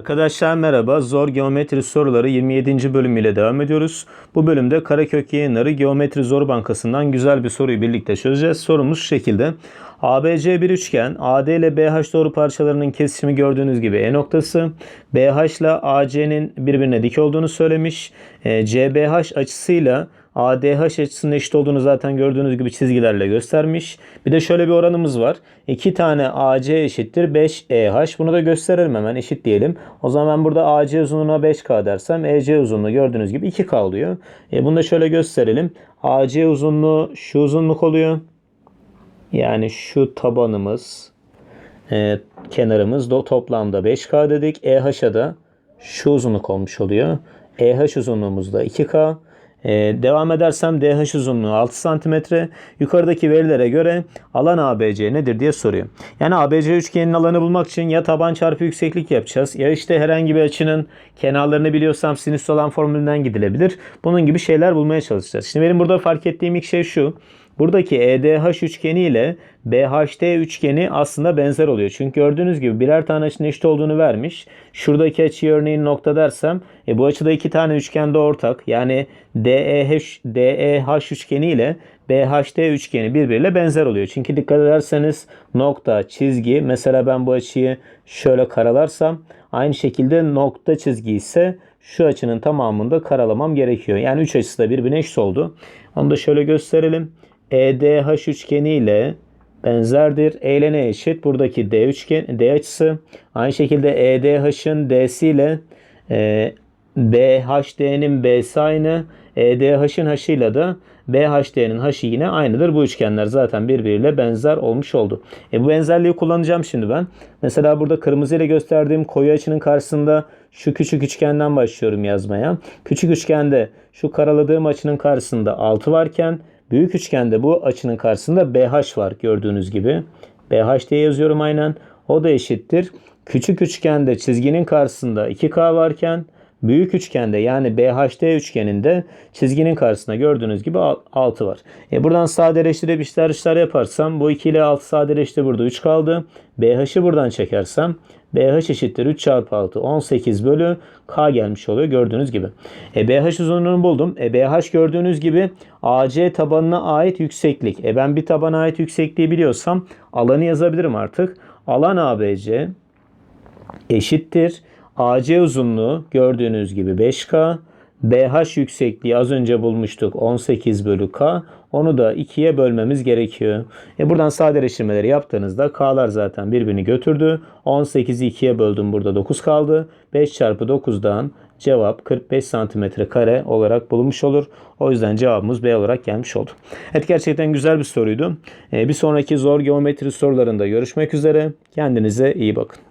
Arkadaşlar merhaba. Zor geometri soruları 27. bölüm ile devam ediyoruz. Bu bölümde Karakök Yayınları Geometri Zor Bankası'ndan güzel bir soruyu birlikte çözeceğiz. Sorumuz şu şekilde. ABC bir üçgen. AD ile BH doğru parçalarının kesişimi gördüğünüz gibi E noktası. BH ile AC'nin birbirine dik olduğunu söylemiş. E, CBH açısıyla ADH açısının eşit olduğunu zaten gördüğünüz gibi çizgilerle göstermiş. Bir de şöyle bir oranımız var. 2 tane AC eşittir 5 EH. Bunu da gösterelim hemen eşit diyelim. O zaman ben burada AC uzunluğuna 5K dersem EC uzunluğu gördüğünüz gibi 2K oluyor. E bunu da şöyle gösterelim. AC uzunluğu şu uzunluk oluyor. Yani şu tabanımız e, kenarımız da toplamda 5K dedik. EH'a da şu uzunluk olmuş oluyor. EH uzunluğumuz da 2K. Ee, devam edersem DH uzunluğu 6 cm. Yukarıdaki verilere göre alan ABC nedir diye soruyor. Yani ABC üçgenin alanı bulmak için ya taban çarpı yükseklik yapacağız ya işte herhangi bir açının kenarlarını biliyorsam sinüs olan formülünden gidilebilir. Bunun gibi şeyler bulmaya çalışacağız. Şimdi benim burada fark ettiğim ilk şey şu. Buradaki EDH üçgeni ile BHT üçgeni aslında benzer oluyor. Çünkü gördüğünüz gibi birer tane açının eşit olduğunu vermiş. Şuradaki açıyı örneğin nokta dersem e, bu açıda iki tane üçgen de ortak. Yani DEH, DEH üçgeni ile BHT üçgeni birbiriyle benzer oluyor. Çünkü dikkat ederseniz nokta, çizgi mesela ben bu açıyı şöyle karalarsam aynı şekilde nokta çizgi ise şu açının tamamında karalamam gerekiyor. Yani üç açısı da birbirine eşit oldu. Onu da şöyle gösterelim. EDH üçgeni ile benzerdir. E ile ne eşit? Buradaki D üçgen D açısı. Aynı şekilde EDH'ın D'si ile e, BHD'nin B'si aynı. EDH'ın H'ıyla da BHD'nin H'ı yine aynıdır. Bu üçgenler zaten birbiriyle benzer olmuş oldu. E bu benzerliği kullanacağım şimdi ben. Mesela burada kırmızı ile gösterdiğim koyu açının karşısında şu küçük üçgenden başlıyorum yazmaya. Küçük üçgende şu karaladığım açının karşısında 6 varken büyük üçgende bu açının karşısında BH var gördüğünüz gibi. BH diye yazıyorum aynen. O da eşittir. Küçük üçgende çizginin karşısında 2K varken büyük üçgende yani BHD üçgeninde çizginin karşısında gördüğünüz gibi 6 var. E buradan sadeleştirip işler işler yaparsam bu 2 ile 6 sadeleşti burada 3 kaldı. BH'ı buradan çekersem BH eşittir 3 çarpı 6 18 bölü K gelmiş oluyor gördüğünüz gibi. E BH uzunluğunu buldum. E BH gördüğünüz gibi AC tabanına ait yükseklik. E ben bir tabana ait yüksekliği biliyorsam alanı yazabilirim artık. Alan ABC eşittir. AC uzunluğu gördüğünüz gibi 5K. BH yüksekliği az önce bulmuştuk 18 bölü K. Onu da 2'ye bölmemiz gerekiyor. E buradan sadeleştirmeleri yaptığınızda K'lar zaten birbirini götürdü. 18'i 2'ye böldüm burada 9 kaldı. 5 çarpı 9'dan cevap 45 santimetre kare olarak bulunmuş olur. O yüzden cevabımız B olarak gelmiş oldu. Evet gerçekten güzel bir soruydu. E, bir sonraki zor geometri sorularında görüşmek üzere. Kendinize iyi bakın.